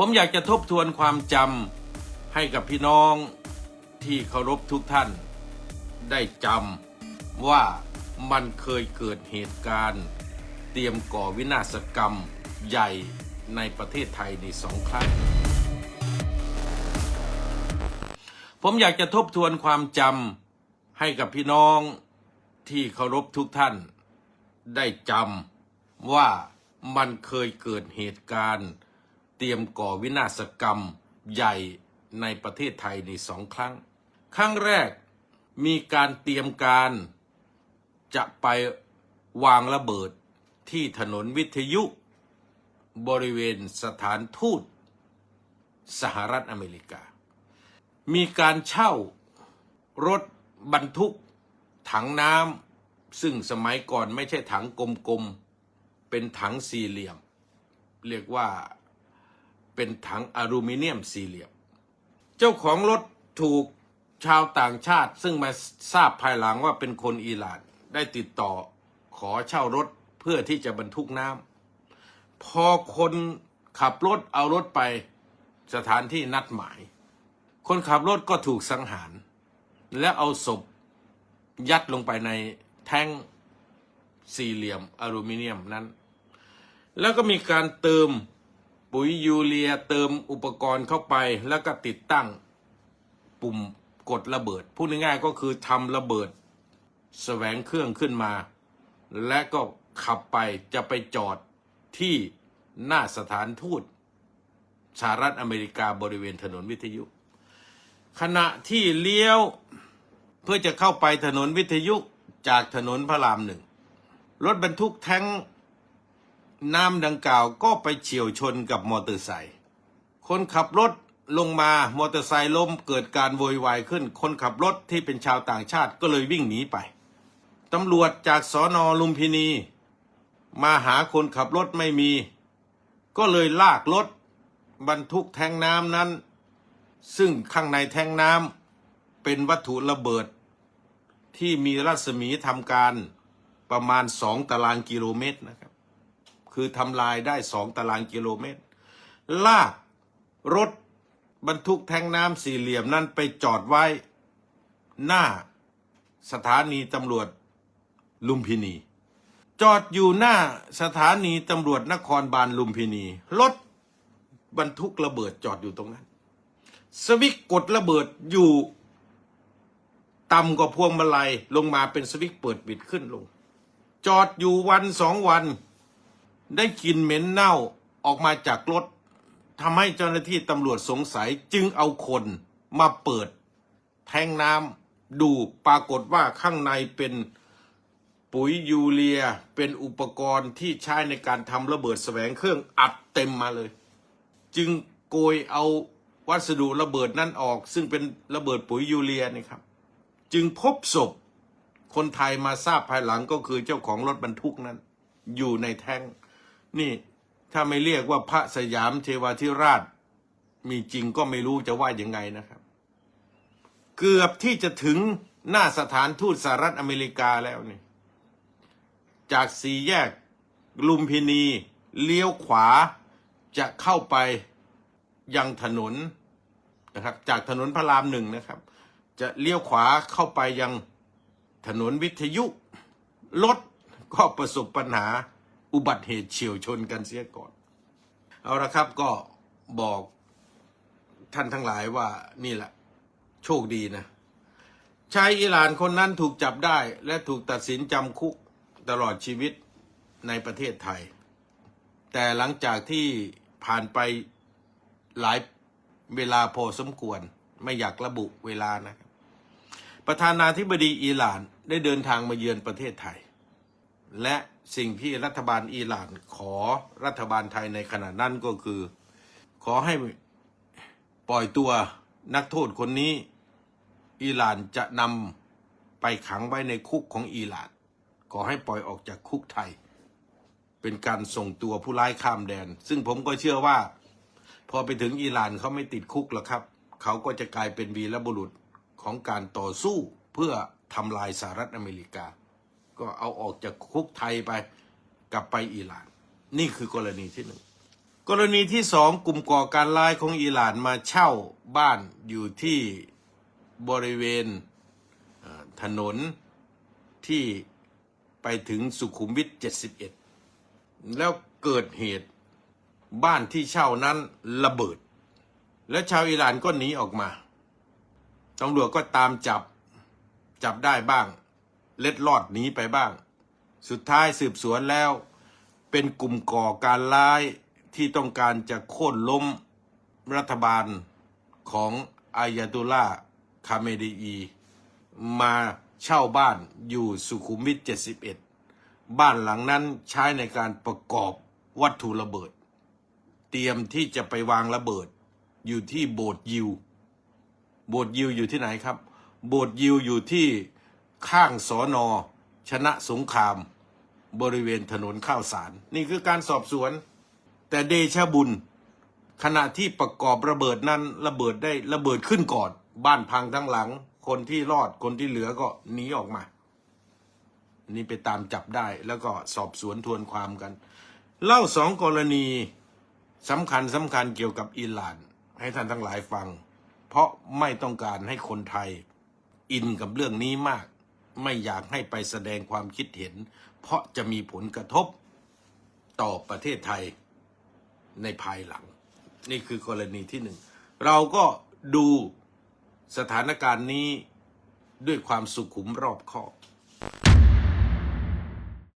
ผมอยากจะทบทวนความจำให้กับพี่น้องที่เคารพทุกท่าน ได้จำว่ามันเคยเกิดเหตุการณ์ เตรียมก่อวินาศกรรมใหญ่ในประเทศไทยในสองครั้ง ผมอยากจะทบทวนความจำให้กับพี่น้องที่เคารพทุกท่าน ได้จำว่ามันเคยเกิดเหตุการณ์ เตรียมก่อวินาศกรรมใหญ่ในประเทศไทยในสองครั้ง ครั้งแรกมีการเตรียมการจะไปวางระเบิดที่ถนนวิทยุ บริเวณสถานทูตสหรัฐอเมริกา มีการเช่ารถบรรทุกถังน้ำซึ่งสมัยก่อนไม่ใช่ถังกลมๆ เป็นถังสี่เหลี่ยม เรียกว่า เป็นถังอลูมิเนียมสี่เหลี่ยม เจ้าของรถถูกชาวต่างชาติ ซึ่งมาทราบภายหลังว่าเป็นคนอิหร่าน ได้ติดต่อขอเช่ารถเพื่อที่จะบรรทุกน้ำพอคนขับรถเอารถไปสถานที่นัดหมาย คนขับรถก็ถูกสังหาร และเอาศพยัดลงไปในแท่งสี่เหลี่ยมอลูมิเนียมนั้น แล้วก็มีการเติม ปุ๋ยยูเรียเติมอุปกรณ์เข้าไปแล้วก็ติดตั้งปุ่มกดระเบิด พูดง่ายๆก็คือทำระเบิดแสวงเครื่องขึ้นมา และก็ขับไปจะไปจอดที่หน้าสถานทูตสหรัฐอเมริกาบริเวณถนนวิทยุ ขณะที่เลี้ยวเพื่อจะเข้าไปถนนวิทยุจากถนนพระรามหนึ่ง รถบรรทุกแท้ง น้ำดังกล่าวก็ไปเฉียวชนกับมอเตอร์ไซค์คนขับรถลงมามอเตอร์ไซค์ล้มเกิดการโวยวายขึ้น คนขับรถที่เป็นชาวต่างชาติก็เลยวิ่งหนีไปตำรวจจากสอนอลุมพินี มาหาคนขับรถไม่มี ก็เลยลากรถบรรทุกแทงน้ำนั้น ซึ่งข้างในแทงน้ำเป็นวัตถุระเบิด ที่มีรัศมีทำการประมาณสองตารางกิโลเมตรนะครับ คือทำลายได้สองตารางกิโลเมตร ลากรถบรรทุกแทงน้ำสี่เหลี่ยมนั้นไปจอดไว้หน้าสถานีตำรวจลุมพินี จอดอยู่หน้าสถานีตำรวจนครบาลลุมพินี รถบรรทุกระเบิดจอดอยู่ตรงนั้น สวิตช์กดระเบิดอยู่ต่ำกว่าพวงมาลัยลงมาเป็นสวิตช์เปิดปิดขึ้นลง จอดอยู่วันสองวัน ได้กลิ่นเหม็นเน่าออกมาจากรถทำให้เจ้าหน้าที่ตำรวจสงสัยจึงเอาคนมาเปิด แทงน้ำดูปรากฏว่าข้างในเป็นปุ๋ยยูเรียเป็นอุปกรณ์ที่ใช้ในการทำระเบิดแสวงเครื่องอัดเต็มมาเลย จึงโกยเอาวัสดุระเบิดนั่นออก ซึ่งเป็นระเบิดปุ๋ยยูเรียนะครับ จึงพบศพคนไทยมาทราบภายหลังก็คือเจ้าของรถบรรทุกนั้น อยู่ในแท้ง นี่ถ้าไม่เรียกว่าพระสยามเทวาธิราช มีจริงก็ไม่รู้จะว่ายังไงนะครับ เกือบที่จะถึงหน้าสถานทูตสหรัฐอเมริกาแล้วนี่จากสี่แยก ลุมพินี เลี้ยวขวาจะเข้าไปยังถนนนะครับ จากถนนพระรามหนึ่งนะครับ จะเลี้ยวขวาเข้าไปยังถนนวิทยุรถก็ประสบปัญหา อุบัติเหตุเฉียวชนกันเสียก่อน เอาละครับก็บอกท่านทั้งหลายว่านี่แหละ โชคดีนะชายอิหร่านคนนั้นถูกจับได้ และถูกตัดสินจำคุกตลอดชีวิตในประเทศไทย แต่หลังจากที่ผ่านไปหลายเวลาพอสมควรไม่อยากระบุเวลานะครับประธานาธิบดีอิหร่านได้เดินทางมาเยือนประเทศไทย และสิ่งที่รัฐบาลอิหร่านขอรัฐบาลไทยในขณะนั้นก็คือ ขอให้ปล่อยตัวนักโทษคนนี้อิหร่านจะนำไปขังไว้ในคุกของอิหร่าน ขอให้ปล่อยออกจากคุกไทย เป็นการส่งตัวผู้ร้ายข้ามแดน ซึ่งผมก็เชื่อว่า พอไปถึงอิหร่านเขาไม่ติดคุกหรอกครับ เขาก็จะกลายเป็นวีรบุรุษของการต่อสู้เพื่อทำลายสหรัฐอเมริกา ก็เอาออกจากคุกไทยไปกลับไปอิหร่าน นี่คือกรณีที่หนึ่งกรณีที่สองกลุ่มก่อการร้ายของอิหร่านมาเช่าบ้านอยู่ที่บริเวณถนนที่ไปถึงสุขุมวิท 71 แล้วเกิดเหตุบ้านที่เช่านั้นระเบิด และชาวอิหร่านก็หนีออกมาตำรวจก็ตามจับจับได้บ้าง เล็ดลอดหนีไปบ้าง สุดท้ายสืบสวนแล้ว เป็นกลุ่มก่อการร้ายที่ต้องการจะโค่นล้มรัฐบาลของอายาตุลลาคาเมดีอี มาเช่าบ้านอยู่สุขุมวิท 71 บ้านหลังนั้นใช้ในการประกอบวัตถุระเบิด เตรียมที่จะไปวางระเบิด อยู่ที่โบสถ์ยิว โบสถ์ยิวอยู่ที่ไหนครับ โบสถ์ยิวอยู่ที่ ข้างสอนอ ชนะสงคราม บริเวณถนนข้าวสาร นี่คือการสอบสวน แต่เดชบุญ ขณะที่ประกอบระเบิดนั้นระเบิดได้ระเบิดขึ้นก่อนบ้านพังทั้งหลัง คนที่รอดคนที่เหลือก็หนีออกมา นี่ไปตามจับได้แล้วก็สอบสวนทวนความกัน เล่าสองกรณีสำคัญสำคัญเกี่ยวกับอิหร่าน ให้ท่านทั้งหลายฟัง เพราะไม่ต้องการให้คนไทย อินกับเรื่องนี้มาก ไม่อยากให้ไปแสดงความคิดเห็น เพราะจะมีผลกระทบต่อประเทศไทยในภายหลัง นี่คือกรณีที่หนึ่ง เราก็ดูสถานการณ์นี้ด้วยความสุขุมรอบคอบ